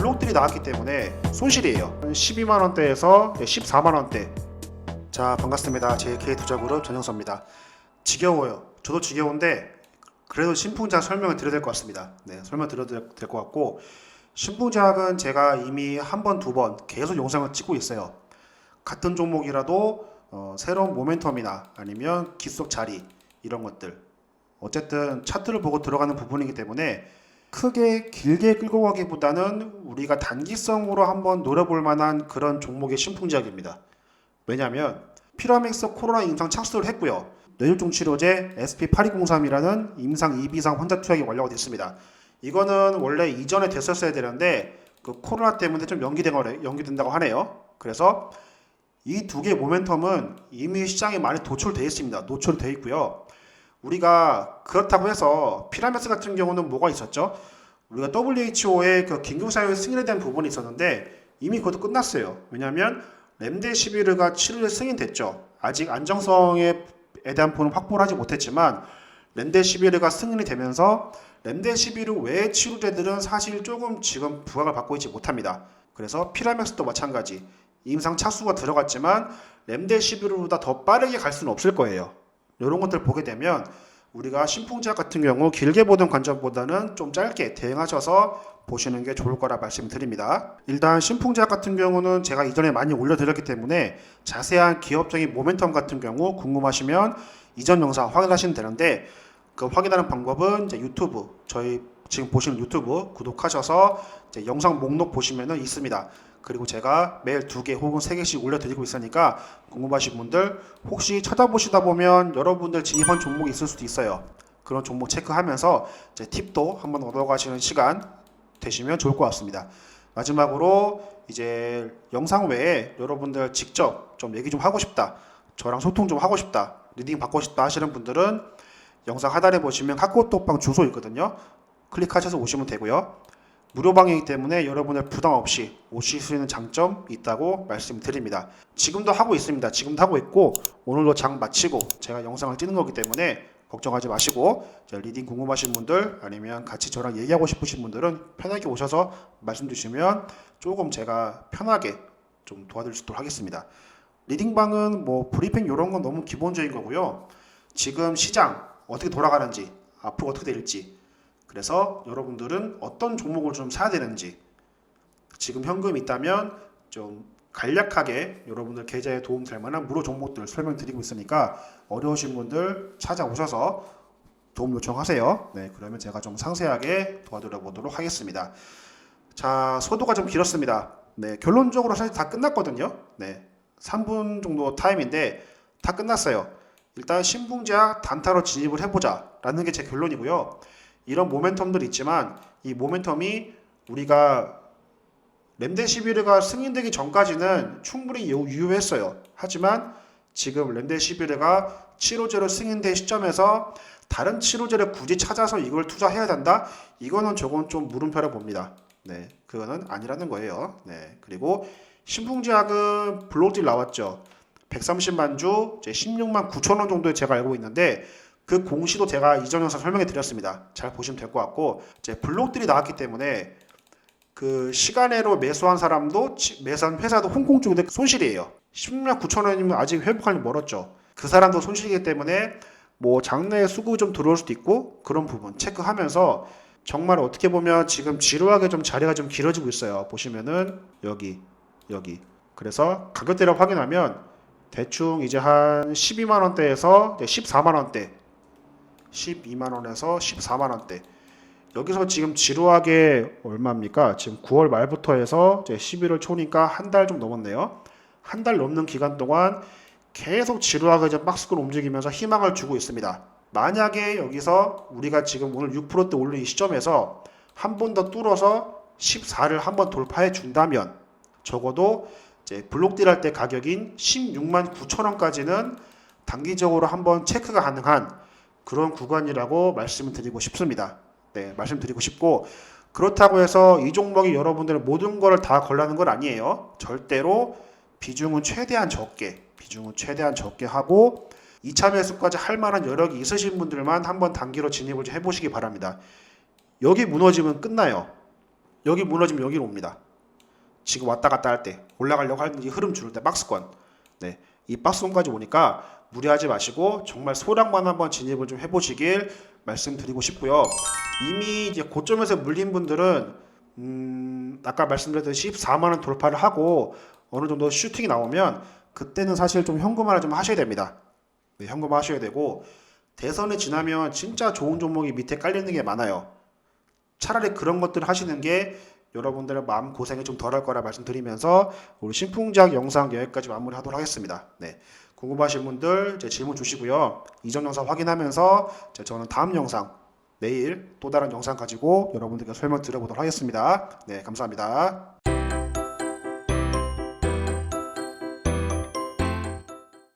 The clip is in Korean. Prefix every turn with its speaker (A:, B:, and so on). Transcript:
A: 블록들이 나왔기 때문에 손실이에요. 12만 원대에서 14만 원대. 자 반갑습니다. JK 투자그룹 전영서입니다. 지겨워요. 저도 지겨운데 그래도 신풍작 설명을 드려야 될 것 같습니다. 네, 설명 드려도 될것 같고 신풍작은 제가 이미 한 번, 두 번 계속 영상을 찍고 있어요. 같은 종목이라도 어, 새로운 모멘텀이나 아니면 기속 자리 이런 것들 어쨌든 차트를 보고 들어가는 부분이기 때문에 크게 길게 끌고 가기보다는 우리가 단기성으로 한번 노려볼 만한 그런 종목의 신풍작입니다. 왜냐하면 피라맥스 코로나 임상 착수를 했고요. 뇌졸중 치료제 SP8203이라는 임상 2비상 환자 투약이 완료가 됐습니다. 이거는 원래 이전에 됐었어야 되는데 그 코로나 때문에 좀 연기된 거래 연기된다고 하네요. 그래서 이 두 개의 모멘텀은 이미 시장에 많이 도출돼 있습니다. 노출돼 있고요. 우리가 그렇다고 해서 피라미스 같은 경우는 뭐가 있었죠? 우리가 WHO의 그 긴급 사용 승인에 대한 부분이 있었는데 이미 그것도 끝났어요. 왜냐하면 렘데시비르가 치료제 승인됐죠. 아직 안정성에 대한 부분은 확보를 하지 못했지만 렘데시비르가 승인이 되면서 렘데시비르 외의 치료제들은 사실 조금 지금 부각을 받고 있지 못합니다. 그래서 피라맥스도 마찬가지 임상 착수가 들어갔지만 렘데시비르보다 더 빠르게 갈 수는 없을 거예요. 이런 것들 보게 되면 우리가 신풍제약 같은 경우 길게 보던 관점보다는 좀 짧게 대응하셔서 보시는 게 좋을 거라 말씀드립니다. 일단 신풍제약 같은 경우는 제가 이전에 많이 올려드렸기 때문에 자세한 기업적인 모멘텀 같은 경우 궁금하시면 이전 영상 확인하시면 되는데 그 확인하는 방법은 이제 유튜브 저희 지금 보시는 유튜브 구독하셔서 영상 목록 보시면은 있습니다. 그리고 제가 매일 두 개 혹은 세 개씩 올려드리고 있으니까 궁금하신 분들 혹시 찾아보시다 보면 여러분들 진입한 종목이 있을 수도 있어요. 그런 종목 체크하면서 이제 팁도 한번 얻어가시는 시간 되시면 좋을 것 같습니다. 마지막으로 이제 영상 외에 여러분들 직접 좀 얘기 좀 하고 싶다. 저랑 소통 좀 하고 싶다. 리딩 받고 싶다 하시는 분들은 영상 하단에 보시면 카카오톡방 주소 있거든요. 클릭하셔서 오시면 되고요. 무료 방이기 때문에 여러분들 부담 없이 오실 수 있는 장점 있다고 말씀드립니다. 지금도 하고 있습니다. 지금도 하고 있고 오늘도 장 마치고 제가 영상을 찍는 거기 때문에 걱정하지 마시고 리딩 궁금하신 분들 아니면 같이 저랑 얘기하고 싶으신 분들은 편하게 오셔서 말씀 주시면 조금 제가 편하게 좀 도와드릴 수 있도록 하겠습니다. 리딩방은 뭐 브리핑 이런 건 너무 기본적인 거고요. 지금 시장 어떻게 돌아가는지 앞으로 어떻게 될지 그래서 여러분들은 어떤 종목을 좀 사야 되는지 지금 현금 있다면 좀 간략하게 여러분들 계좌에 도움 될 만한 무료 종목들 설명드리고 있으니까 어려우신 분들 찾아오셔서 도움 요청하세요. 네, 그러면 제가 좀 상세하게 도와드려 보도록 하겠습니다. 자, 소도가 좀 길었습니다. 네, 결론적으로 사실 다 끝났거든요. 네, 3분 정도 타임인데 다 끝났어요. 일단 신풍제약 단타로 진입을 해보자라는 게 제 결론이고요. 이런 모멘텀들 있지만 이 모멘텀이 우리가 렘데시비르가 승인되기 전까지는 충분히 유- 유효했어요. 하지만 지금 렘데시비르가 치료제로 승인된 시점에서 다른 치료제를 굳이 찾아서 이걸 투자해야 된다? 이거는 조금 좀 물음표를 봅니다. 네, 그거는 아니라는 거예요. 네, 그리고 신풍제약은 블록딜 나왔죠. 130만 주, 이제 16만 9천 원 정도에 제가 알고 있는데 그 공시도 제가 이전 영상 설명해 드렸습니다. 잘 보시면 될 것 같고 이제 블록들이 나왔기 때문에 그 시간외로 매수한 사람도 치- 매수한 회사도 홍콩 쪽인데 손실이에요. 16만 9천 원이면 아직 회복하기 멀었죠. 그 사람도 손실이기 때문에 뭐 장내에 수급이 좀 들어올 수도 있고 그런 부분 체크하면서 정말 어떻게 보면 지금 지루하게 좀 자리가 좀 길어지고 있어요. 보시면은 여기 여기 그래서 가격대를 확인하면 대충 이제 한 12만 원대에서 14만 원대 12만 원에서 14만 원대. 여기서 지금 지루하게 얼마입니까? 지금 9월 말부터 해서 이제 11월 초니까 한 달 좀 넘었네요. 한 달 넘는 기간 동안 계속 지루하게 이제 박스권 움직이면서 희망을 주고 있습니다. 만약에 여기서 우리가 지금 오늘 6%대 올린 이 시점에서 한 번 더 뚫어서 14를 한 번 돌파해 준다면 적어도 이제 블록딜 할 때 가격인 16만 9천 원까지는 단기적으로 한번 체크가 가능한 그런 구간이라고 말씀을 드리고 싶습니다. 네, 말씀드리고 싶고 그렇다고 해서 이 종목이 여러분들 모든 거를 다 걸라는 건 아니에요. 절대로 비중은 최대한 적게, 비중은 최대한 적게 하고 2차 매수까지 할 만한 여력이 있으신 분들만 한번 단기로 진입을 좀 해보시기 바랍니다. 여기 무너지면 끝나요. 여기 무너지면 여기로 옵니다. 지금 왔다 갔다 할 때 올라가려고 하는 이 흐름 줄을 때 박스권. 네, 이 박스권까지 오니까 무리하지 마시고 정말 소량만 한번 진입을 좀 해보시길 말씀드리고 싶고요. 이미 이제 고점에서 물린 분들은 음, 아까 말씀드렸듯이 14만 원 돌파를 하고 어느 정도 슈팅이 나오면 그때는 사실 좀 현금화를 좀 하셔야 됩니다. 네, 현금화 하셔야 되고 대선이 지나면 진짜 좋은 종목이 밑에 깔리는 게 많아요. 차라리 그런 것들을 하시는 게 여러분들의 마음 고생이 좀 덜할 거라 말씀드리면서 우리 신풍작 영상 여기까지 마무리하도록 하겠습니다. 네. 궁금하신 분들 제 질문 주시고요. 이전 영상 확인하면서 제 저는 다음 영상 내일 또 다른 영상 가지고 여러분들께 설명 드려보도록 하겠습니다. 네, 감사합니다.